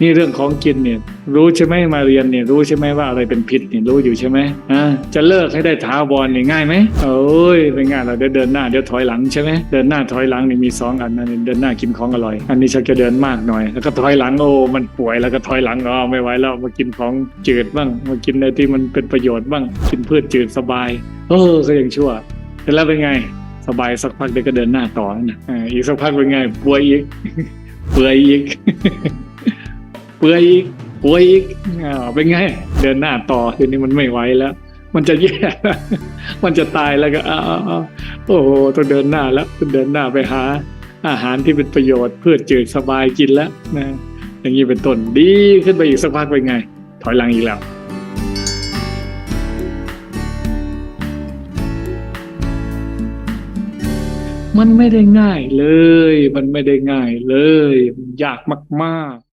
นี่เรื่องของกินเนี่ยรู้ใช่ไหมมาเรียนเนี่ยรู้ใช่ไหมว่าอะไรเป็นพิษเนี่ยรู้อยู่ใช่ไหมอ่าจะเลิกให้ได้ถาวรเนี่ยง่ายไหมโอ้ยไม่ง่ายเราเดี๋ยวเดินหน้าเดี๋ยวถอยหลังใช่ไหมเดินหน้าถอยหลังนี่มีสองอันนะเดินหน้ากินของอร่อย อันนี้ชักจะเดินมากหน่อย แล้วก็ถอยหลังโอ้มันป่วยแล้วก็ถอยหลังอ๋อไม่ไหวแล้วมากินของจืดบ้างมากินอะไรที่มันเป็นประโยชน์บ้างกินพืชจืดสบายเออก็ยังชั่วแต่แล้วเป็นไงสบายสักพักเดี๋ยวก็เดินหน้าต่อนะอ่าอีกสักพักเป็นไงป่วยอีกเปื่อยอีก ปื่อยอีกป่วยอีกอ้าวเป็นไง เดินหน้าต่อทีนี้มันไม่ไหวแล้ว มันจะแย่ มันจะตายแล้วก็อ้าวอ้าวอ้าวโอ้โหต้องเดินหน้าแล้วต้องเดินหน้าไปหา อาหารที่เป็นประโยชน์เพืชจืดสบายกินแล้วนะอย่างนี้เป็นต้นดีขึ้นไปอีกสักพักเป็นไง ถอยหลังอีกแล้วมันไม่ได้ง่ายเลย มันไม่ได้ง่ายเลย ยากมาก ๆ